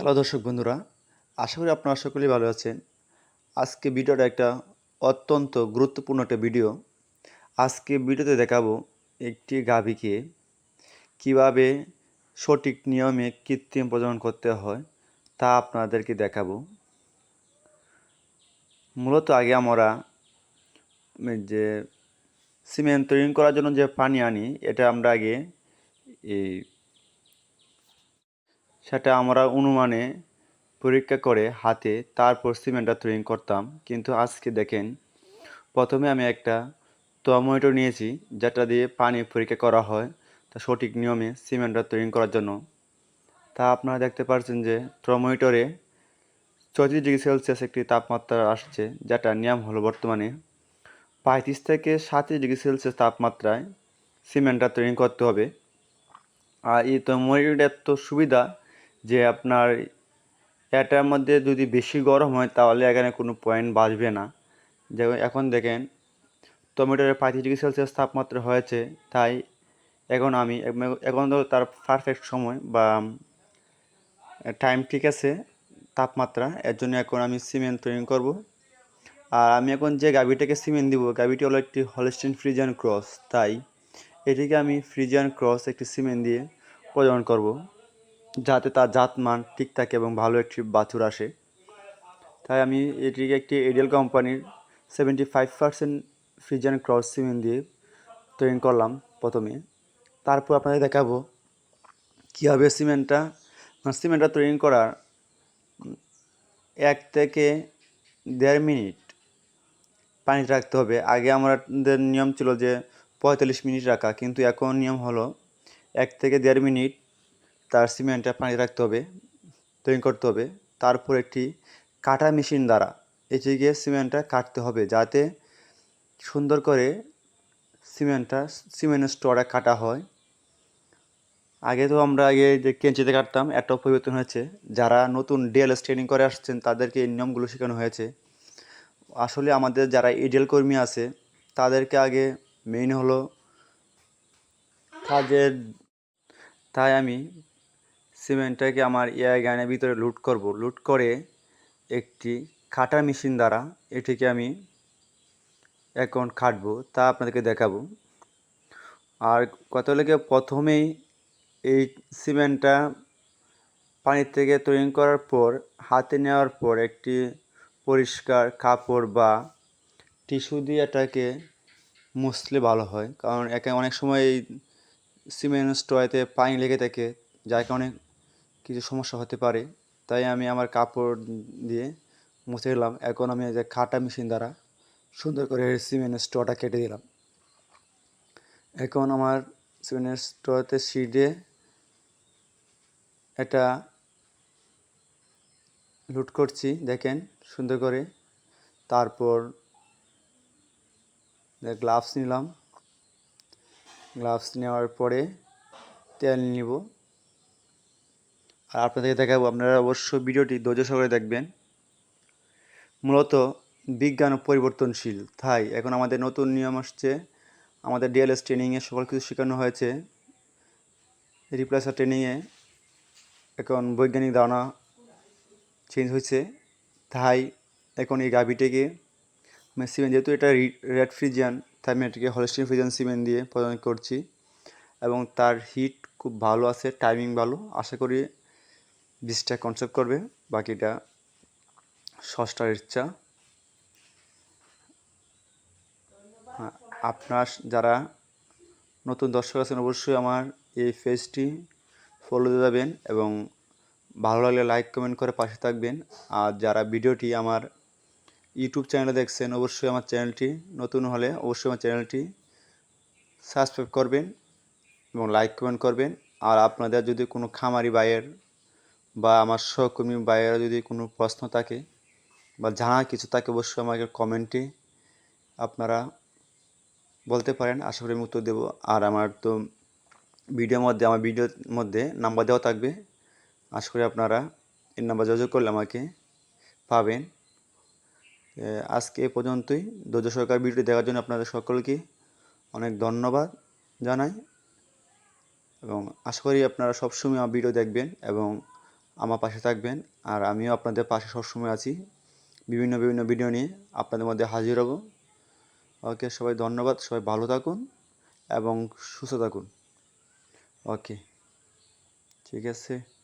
Hello দর্শক বন্ধুরা, আশা করি আপনারা সকলেই ভালো আছেন। আজকে ভিডিওটা একটা অত্যন্ত গুরুত্বপূর্ণ একটা ভিডিও। আজকে ভিডিওতে দেখাবো একটি গাভীকে কীভাবে সঠিক নিয়মে কৃত্রিম প্রজনন করতে হয় তা আপনাদেরকে দেখাবো। মূলত আগে আমরা যে সিমেন্ট তৈরি করার জন্য যে পানি আনি, এটা আমরা আগে এই সেটা আমরা অনুমানে পরীক্ষা করে হাতে, তারপর সিমেন্টটা তৈরি করতাম। কিন্তু আজকে দেখেন, প্রথমে আমি একটা টমেটো নিয়েছি, যেটা দিয়ে পানি পরীক্ষা করা হয় তা সঠিক নিয়মে সিমেন্টটা তৈরি করার জন্য। তা আপনারা দেখতে পাচ্ছেন যে টমেটোরে চৌত্রিশ ডিগ্রি সেলসিয়াস একটি তাপমাত্রা আসছে যেটা নিয়ম হলো বর্তমানে পঁয়ত্রিশ থেকে সাতত্রিশ ডিগ্রি সেলসিয়াস তাপমাত্রায় সিমেন্টটা তৈরি করতে হবে। আর এই টমেটোটা এত সুবিধা যে আপনার এটার মধ্যে যদি বেশি গরম হয়, তাহলে এখানে কোনো পয়েন্ট বাঁচবে না। যেমন এখন দেখেন টমেটোর পঁয়ত্রিশ ডিগ্রি সেলসিয়াস তাপমাত্রা হয়েছে, তাই এখন আমি, এখন তো তার পারফেক্ট সময় বা টাইম ঠিক আছে, তাপমাত্রা, এর জন্য এখন আমি সিমেন্ট তৈরি করব। আর আমি এখন যে গাভিটাকে সিমেন্ট দিব, গাভিটি হলো একটি হলস্টিন ফ্রিজিয়ান ক্রস তাই এটিকে আমি ফ্রিজিয়ান ক্রস একটি সিমেন্ট দিয়ে প্রজনন করব। যাতে তার জাতমান ঠিক থাকে এবং ভালো একটি বাছুর আসে। তাই আমি এটিকে একটি এডিএল কোম্পানির seventy five percent Friesian cross cement দিয়ে তৈরি করলাম প্রথমে। তারপর আপনাদের দেখাবো কীভাবে সিমেন্টটা মানে সিমেন্টটা তৈরি করার এক থেকে দেড় মিনিট পানি রাখতে হবে। আগে আমাদের নিয়ম ছিল যে পঁয়তাল্লিশ মিনিট রাখা, কিন্তু এখন নিয়ম হলো এক থেকে দেড় মিনিট তার সিমেন্টটা পানি রাখতে হবে, তৈরি করতে হবে। তারপর একটি কাটা মেশিন দ্বারা এটিকে সিমেন্টটা কাটতে হবে যাতে সুন্দর করে সিমেন্টটা সিমেন্টের স্টোরে কাটা হয়। আগে তো আমরা আগে যে কেঞ্চিতে কাটতাম এটাও পরিবর্তন হয়েছে। যারা নতুন ডিএলএস ট্রেনিং করে আসছেন, তাদেরকে এই নিয়মগুলো শেখানো হয়েছে। আসলে আমাদের যারা ইডিএল কর্মী আছে, তাদেরকে আগে মেইন হলো কাজের, তাই আমি সিমেন্টটাকে আমার এয়ার গানের ভিতরে লুট করব। লুট করে একটি কাটা মেশিন দ্বারা এটিকে আমি এখন কাটবো তা আপনাদেরকে দেখাবো। আর কত লেগে প্রথমেই এই সিমেন্টটা পানি থেকে তৈরি করার পর, হাতে নেওয়ার পর একটি পরিষ্কার কাপড় বা টিস্যু দিয়ে এটাকে মুছলে ভালো হয়। কারণ একে অনেক সময় এই সিমেন্ট স্টোয়াইতে পানি লেগে থাকে যার কারণে কিছু সমস্যা হতে পারে, তাই আমি আমার কাপড় দিয়ে মুছে দিলাম এখন আমি যে খাটা মেশিন দ্বারা সুন্দর করে সিমেন্টের স্টোটা কেটে দিলাম। এখন আমার সিমেন্টের স্টোতে সিডে এটা লুট করছি, দেখেন, সুন্দর করে। তারপর গ্লাভস নিলাম। গ্লাভস নেওয়ার পরে তেল নিব। আর আপনাদেরকে দেখাবো, আপনারা অবশ্যই ভিডিওটি ধৈর্য সহকারে দেখবেন। মূলত বিজ্ঞান পরিবর্তনশীল, তাই এখন আমাদের নতুন নিয়ম আসছে, আমাদের ডিএলএস ট্রেনিংয়ে সকল কিছু শেখানো হয়েছে। রিপ্লেসার ট্রেনিংয়ে এখন বৈজ্ঞানিক ধারণা চেঞ্জ হয়েছে, তাই এখন এই গাভিটিকে আমি সিমেন্ট যেহেতু এটা রেড ফ্রিজিয়ান তাই আমি এটাকে হলস্টিন ফ্রিজিয়ান সিমেন্ট দিয়ে প্রদান করছি এবং তার হিট খুব ভালো আছে টাইমিং ভালো, আশা করি বীজটা কনসেপ্ট করবে বাকিটা ষষ্ঠার ইচ্ছা। হ্যাঁ, আপনার যারা নতুন দর্শক আছেন অবশ্যই আমার এই পেজটি ফলো দিয়ে যাবেন এবং ভালো লাগলে লাইক কমেন্ট করে পাশে থাকবেন। আর যারা ভিডিওটি আমার ইউটিউব চ্যানেলে দেখছেন অবশ্যই আমার চ্যানেলটি নতুন হলে অবশ্যই আমার চ্যানেলটি সাবস্ক্রাইব করবেন এবং লাইক কমেন্ট করবেন। আর আপনাদের যদি কোনো খামারি ভাইয়ের বা আমার সহকর্মী ভাইয়ের যদি কোনো প্রশ্ন থাকে বা জানার কিছু থাকে, অবশ্যই আমাকে কমেন্টে আপনারা বলতে পারেন। আশা করি আমি উত্তর দেবো। আর আমার তো ভিডিওর মধ্যে, আমার ভিডিওর মধ্যে নাম্বার দেওয়া থাকবে। আশা করি আপনারা এর নাম্বার যোগাযোগ করলে আমাকে পাবেন। আজকে এ পর্যন্তই। ধৈর্য সরকার ভিডিও দেখার জন্য আপনাদের সকলকে অনেক ধন্যবাদ জানাই। এবং আশা করি আপনারা সবসময় আমার ভিডিও দেখবেন এবং আমার পাশে থাকবেন আর আমিও আপনাদের পাশে সবসময় আছি। বিভিন্ন বিভিন্ন ভিডিও নিয়ে আপনাদের মধ্যে হাজির হব। ওকে, সবাই ধন্যবাদ। সবাই ভালো থাকুন এবং সুস্থ থাকুন। ওকে, ঠিক আছে।